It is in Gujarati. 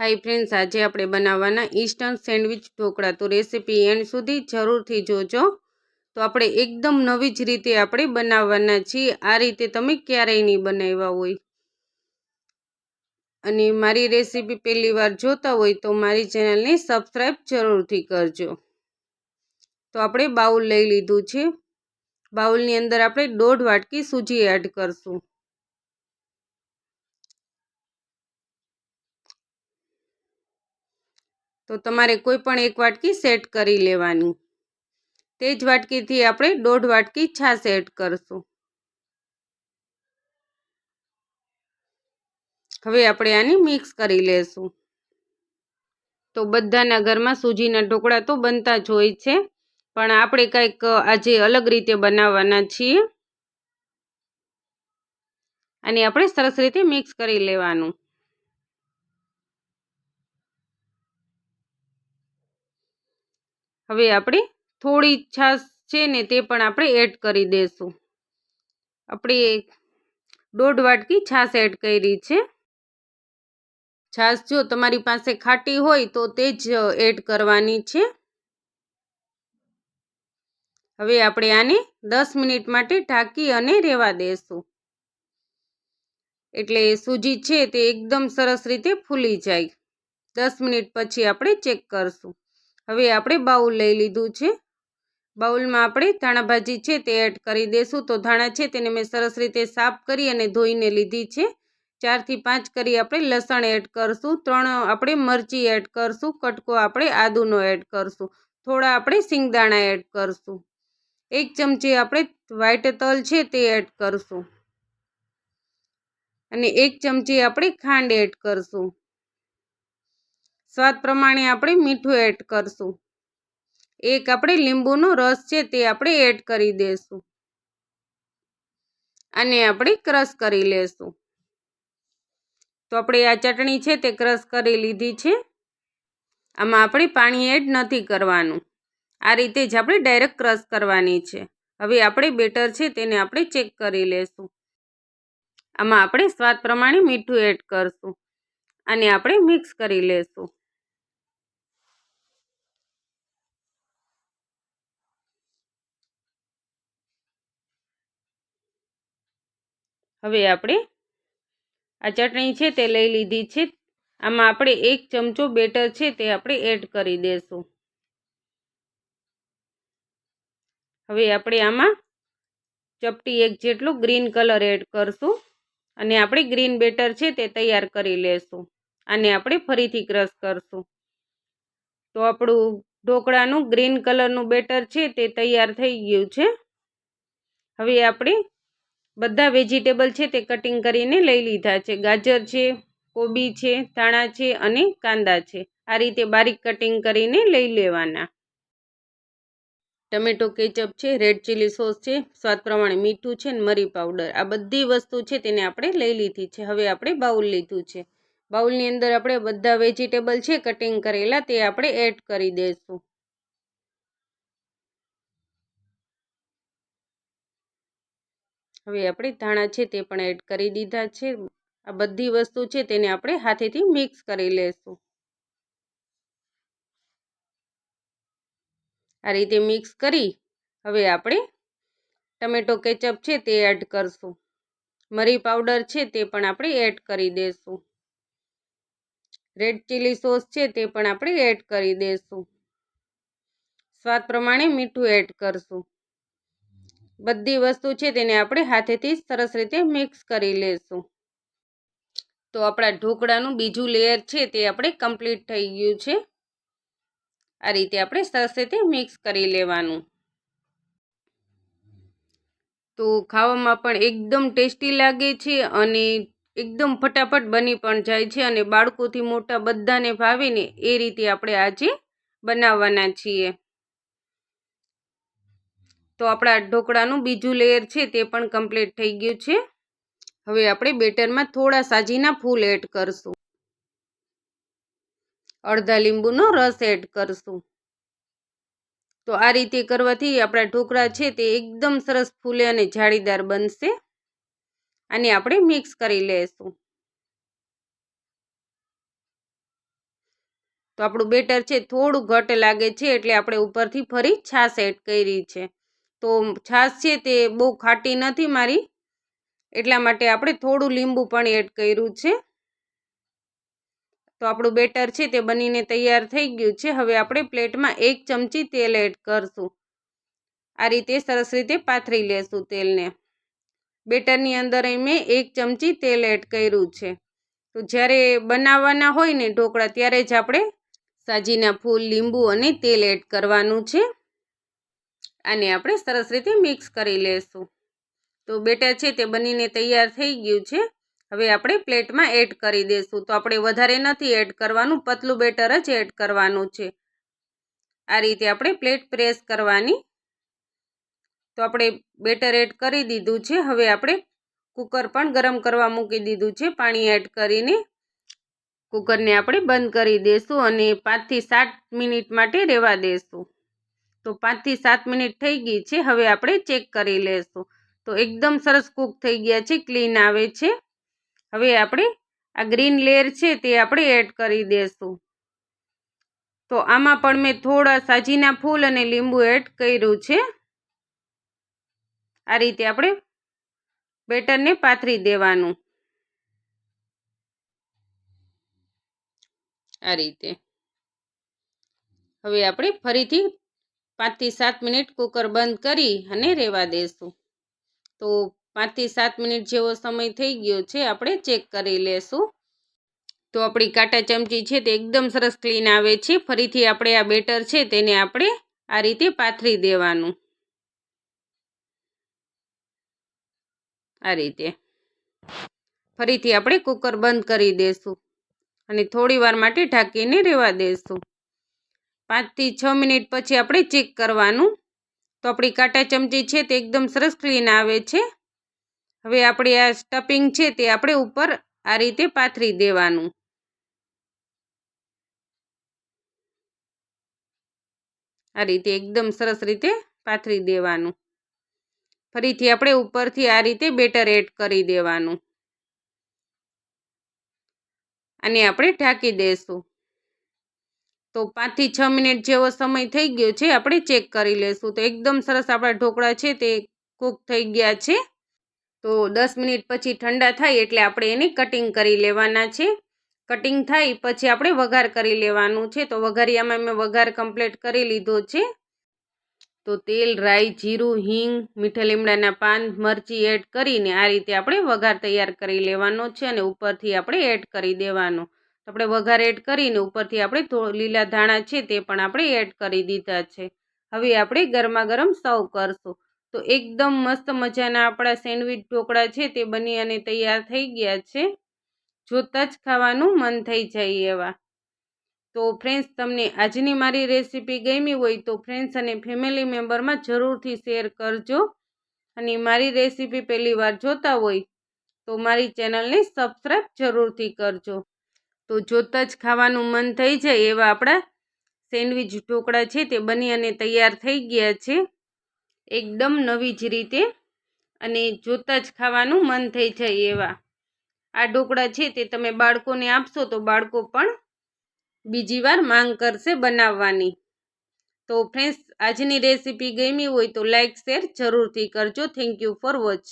હાય ફ્રેન્ડ્સ, આજે આપણે બનાવવાના ઇન્સ્ટન્ટ સેન્ડવિચ ઢોકળા. તો રેસીપી એન્ડ સુધી જરૂરથી જોજો. તો આપણે એકદમ નવી જ રીતે આપણે બનાવવાના છીએ. આ રીતે તમે ક્યારેય નહીં બનાવ્યા હોય. અને મારી રેસીપી પહેલી વાર જોતા હોય તો મારી ચેનલને સબસ્ક્રાઈબ જરૂરથી કરજો. તો આપણે બાઉલ લઈ લીધું છે. બાઉલની અંદર આપણે દોઢ વાટકી સૂજી એડ કરશું. તો તમારે કોઈ પણ એક વાટકી સેટ કરી લેવાની. તે જ વાટકીથી આપણે દોઢ વાટકી છાશ એડ કરશું. હવે આપણે આને મિક્સ કરી લેશું. તો બધાના ઘરમાં સૂજીના ઢોકળા તો બનતા જ હોય છે, પણ આપણે કંઈક આજે અલગ રીતે બનાવવાના છીએ. અને આપણે સરસ રીતે મિક્સ કરી લેવાનું. હવે આપણે થોડી છાશ છે ને તે પણ આપણે એડ કરી દઈશું આપણે દોઢ વાટકી છાશ એડ કરી છે. છાશ જો તમારી પાસે ખાટી હોય તો તે જ એડ કરવાની છે. હવે આપણે આને દસ મિનિટ માટે ઢાંકી અને રહેવા દઈશું એટલે સૂજી છે તે એકદમ સરસ રીતે ફૂલી જાય. દસ મિનિટ પછી આપણે ચેક કરશું. હવે આપણે બાઉલ લઈ લીધું છે. બાઉલમાં આપણે ધાણા ભાજી છે તે એડ કરી દઈશું તો ધાણા છે તેને મેં સરસ રીતે સાફ કરી અને ધોઈને લીધી છે. ચારથી પાંચ કરી આપણે લસણ એડ કરશું. ત્રણ આપણે મરચી એડ કરશું. કટકો આપણે આદુનો એડ કરશું. થોડા આપણે સિંગદાણા એડ કરશું. એક ચમચી આપણે વ્હાઈટ તલ છે તે એડ કરશું. અને એક ચમચી આપણે ખાંડ એડ કરશું. સ્વાદ પ્રમાણે આપણે મીઠું એડ કરશું. એક આપણે લીંબુનો રસ છે તે આપણે એડ કરી દઈશું અને આપણે ક્રશ કરી લેશું. તો આપણે આ ચટણી છે તે ક્રશ કરી લીધી છે. આમાં આપણે પાણી એડ નથી કરવાનું. આ રીતે જ આપણે ડાયરેક્ટ ક્રશ કરવાની છે. હવે આપણે બેટર છે તેને આપણે ચેક કરી લેશું. આમાં આપણે સ્વાદ પ્રમાણે મીઠું એડ કરશું. અને આપણે મિક્સ કરી લેશું. હવે આપણે આ ચટણી છે તે લઈ લીધી છે. આમાં આપણે એક ચમચો બેટર છે તે આપણે એડ કરી દઈશું હવે આપણે આમાં ચપટી એક જેટલું ગ્રીન કલર એડ કરશું અને આપણે ગ્રીન બેટર છે તે તૈયાર કરી લેશું. આને આપણે ફરીથી ક્રશ કરશું. તો આપણું ઢોકળાનું ગ્રીન કલરનું બેટર છે તે તૈયાર થઈ ગયું છે. હવે આપણે બધા વેજીટેબલ છે તે કટિંગ કરીને લઈ લીધા છે. ગાજર છે, કોબી છે, ધાણા છે અને કાંદા છે. આ રીતે બારીક કટિંગ કરીને લઈ લેવાના. ટમેટો, કેચઅપ છે, રેડ ચીલી સોસ છે, સ્વાદ પ્રમાણે મીઠું છે ને મરી પાવડર. આ બધી વસ્તુ છે તેને આપણે લઈ લીધી છે. હવે આપણે બાઉલ લીધું છે. બાઉલની અંદર આપણે બધા વેજીટેબલ છે કટિંગ કરેલા તે આપણે એડ કરી દઈશું હવે આપણે ધાણા છે તે પણ એડ કરી દીધા છે. આ બધી વસ્તુ છે તેને આપણે હાથેથી મિક્સ કરી લેશું. આ રીતે મિક્સ કરી હવે આપણે ટમેટો કેચઅપ છે તે એડ કરશું. મરી પાવડર છે તે પણ આપણે એડ કરી દઈશું રેડ ચીલી સોસ છે તે પણ આપણે એડ કરી દઈશું સ્વાદ પ્રમાણે મીઠું એડ કરશું. બધી વસ્તુ છે તેને આપણે હાથેથી સરસ રીતે મિક્સ કરી લેશું. તો આપણા ઢોકળાનું બીજું લેયર છે તે આપણે કમ્પ્લીટ થઈ ગયું છે. આ રીતે આપણે સરસ રીતે મિક્સ કરી લેવાનું. તો ખાવામાં પણ એકદમ ટેસ્ટી લાગે છે અને એકદમ ફટાફટ બની પણ જાય છે અને બાળકોથી મોટા બધાને ભાવે ને એ રીતે આપણે આજે બનાવવાના છીએ. તો આપણા ઢોકળાનું બીજું લેયર છે તે પણ કમ્પ્લીટ થઈ ગયું છે. હવે આપણે બેટરમાં થોડા સાજીના ફૂલ એડ કરશું. અડધા લીંબુનો રસ એડ કરશું. તો આ રીતે કરવાથી આપણા ઢોકળા છે તે એકદમ સરસ ફૂલે અને જાળીદાર બનશે. અને આપણે મિક્સ કરી લઈશું તો આપણું બેટર છે થોડું ઘટ લાગે છે એટલે આપણે ઉપરથી ફરી છાશ એડ કરી છે. તો છાશ છે તે બહુ ખાટી નથી મારી. એટલા માટે આપણે થોડું લીંબુ પણ એડ કર્યું છે. તો આપણું બેટર છે તે બનીને તૈયાર થઈ ગયું છે. હવે આપણે પ્લેટમાં એક ચમચી તેલ એડ કરશું. આ રીતે સરસ રીતે પાથરી લેશું તેલને. બેટરની અંદર મેં એક ચમચી તેલ એડ કર્યું છે. તો જ્યારે બનાવવાના હોય ને ઢોકળા, ત્યારે જ આપણે સાજીના ફૂલ, લીંબુ અને તેલ એડ કરવાનું છે. આને આપણે સરસ રીતે મિક્સ કરી લેશું. તો બેટર છે તે બનીને તૈયાર થઈ ગયું છે. હવે આપણે પ્લેટમાં એડ કરી દઈશું તો આપણે વધારે નથી એડ કરવાનું, પતલું બેટર જ એડ કરવાનું છે. આ રીતે આપણે પ્લેટ પ્રેસ કરવાની. તો આપણે બેટર એડ કરી દીધું છે. હવે આપણે કુકર પણ ગરમ કરવા મૂકી દીધું છે. પાણી એડ કરીને કુકરને આપણે બંધ કરી દઈશું અને પાંચથી સાત મિનિટ માટે રહેવા દઈશું તો પાંચથી સાત મિનિટ થઈ ગઈ છે, હવે આપણે ચેક કરી લઈશું તો એકદમ સરસ કૂક થઈ ગયા છે, ક્લીન આવે છે. હવે આપણે આ ગ્રીન લેયર છે તે આપણે એડ કરી દેશું. તો આમાં પણ મેં થોડા સાજીના ફૂલ અને લીંબુ એડ કર્યું છે. આ રીતે આપણે બેટરને પાથરી દેવાનું. આ રીતે. હવે આપણે ફરીથી પાંચથી સાત મિનિટ કુકર બંધ કરી અને રહેવા દઈશું તો પાંચથી સાત મિનિટ જેવો સમય થઈ ગયો છે, આપણે ચેક કરી લેશું. તો આપણી કાંટા ચમચી છે તે એકદમ સરસ ક્લીન આવે છે, ફરીથી આપણે આ બેટર છે તેને આપણે આ રીતે પાથરી દેવાનું. આ રીતે. ફરીથી આપણે કુકર બંધ કરી દઈશું અને થોડી વાર માટે ઢાંકીને રહેવા દઈશું પાંચથી છ મિનિટ પછી આપણે ચેક કરવાનું. તો આપણી કાંટા ચમચી છે તે એકદમ સરસ ક્લીન આવે છે. હવે આપણી આ સ્ટફિંગ છે તે આપણે ઉપર આ રીતે પાથરી દેવાનું. આ રીતે એકદમ સરસ રીતે પાથરી દેવાનું. ફરીથી આપણે ઉપરથી આ રીતે બેટર એડ કરી દેવાનું. અને આપણે ઢાંકી દઈશું તો પાંચથી છ મિનિટ જેવો સમય થઈ ગયો છે, આપણે ચેક કરી લઈશું તો એકદમ સરસ આપણા ઢોકળા છે તે કૂક થઈ ગયા છે. તો દસ મિનિટ પછી ઠંડા થાય એટલે આપણે એને કટિંગ કરી લેવાના છે. કટિંગ થાય પછી આપણે વઘાર કરી લેવાનું છે. તો વઘારિયામાં મેં વઘાર કમ્પ્લીટ કરી લીધો છે. તો તેલ, રાઈ, જીરું, હિંગ, મીઠા લીમડાના પાન, મરચી એડ કરીને આ રીતે આપણે વઘાર તૈયાર કરી લેવાનો છે અને ઉપરથી આપણે એડ કરી દેવાનો. આપણે વઘાર એડ કરીને ઉપરથી આપણે લીલા ધાણા છે તે પણ આપણે એડ કરી દીધા છે. હવે આપણે ગરમા ગરમ સર્વ કરશું. તો એકદમ મસ્ત મજાના આપણા સેન્ડવિચ ઢોકળા છે તે બની અને તૈયાર થઈ ગયા છે. જોતાં જ ખાવાનું મન થઈ જાય એવા. તો ફ્રેન્ડ્સ તમને આજની મારી રેસીપી ગમી હોય તો ફ્રેન્ડ્સ અને ફેમિલી મેમ્બરમાં જરૂરથી શેર કરજો. અને મારી રેસીપી પહેલી વાર જોતા હોય તો મારી ચેનલને સબસ્ક્રાઈબ જરૂરથી કરજો. તો જોતાં જ ખાવાનું મન થઈ જાય એવા આપણા સેન્ડવિચ ઢોકળા છે તે બની અને તૈયાર થઈ ગયા છે. એકદમ નવી જ રીતે અને જોતાં જ ખાવાનું મન થઈ જાય એવા. આ ઢોકળા છે તે તમે બાળકોને આપશો તો બાળકો પણ બીજી વાર માંગ કરશે બનાવવાની. તો ફ્રેન્ડ્સ આજની રેસીપી ગમી હોય તો લાઇક શેર જરૂરથી કરજો. Thank you for watch